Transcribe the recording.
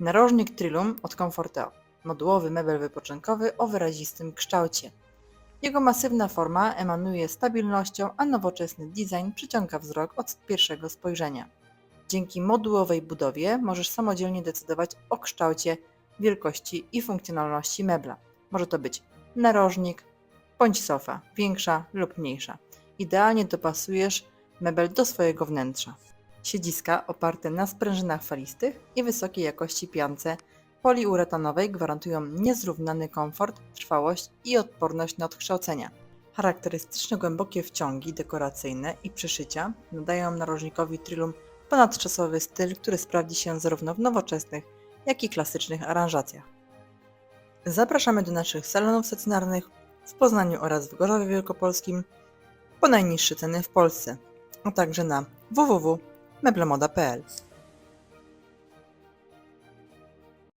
Narożnik Trilum od Comforteo. Modułowy mebel wypoczynkowy o wyrazistym kształcie. Jego masywna forma emanuje stabilnością, a nowoczesny design przyciąga wzrok od pierwszego spojrzenia. Dzięki modułowej budowie możesz samodzielnie decydować o kształcie, wielkości i funkcjonalności mebla. Może to być narożnik bądź sofa, większa lub mniejsza. Idealnie dopasujesz mebel do swojego wnętrza. Siedziska oparte na sprężynach falistych i wysokiej jakości piance poliuretanowej gwarantują niezrównany komfort, trwałość i odporność na odkształcenia. Charakterystyczne głębokie wciągi dekoracyjne i przyszycia nadają narożnikowi Trilum ponadczasowy styl, który sprawdzi się zarówno w nowoczesnych, jak i klasycznych aranżacjach. Zapraszamy do naszych salonów stacjonarnych w Poznaniu oraz w Gorzowie Wielkopolskim po najniższe ceny w Polsce, a także na meblomod.pl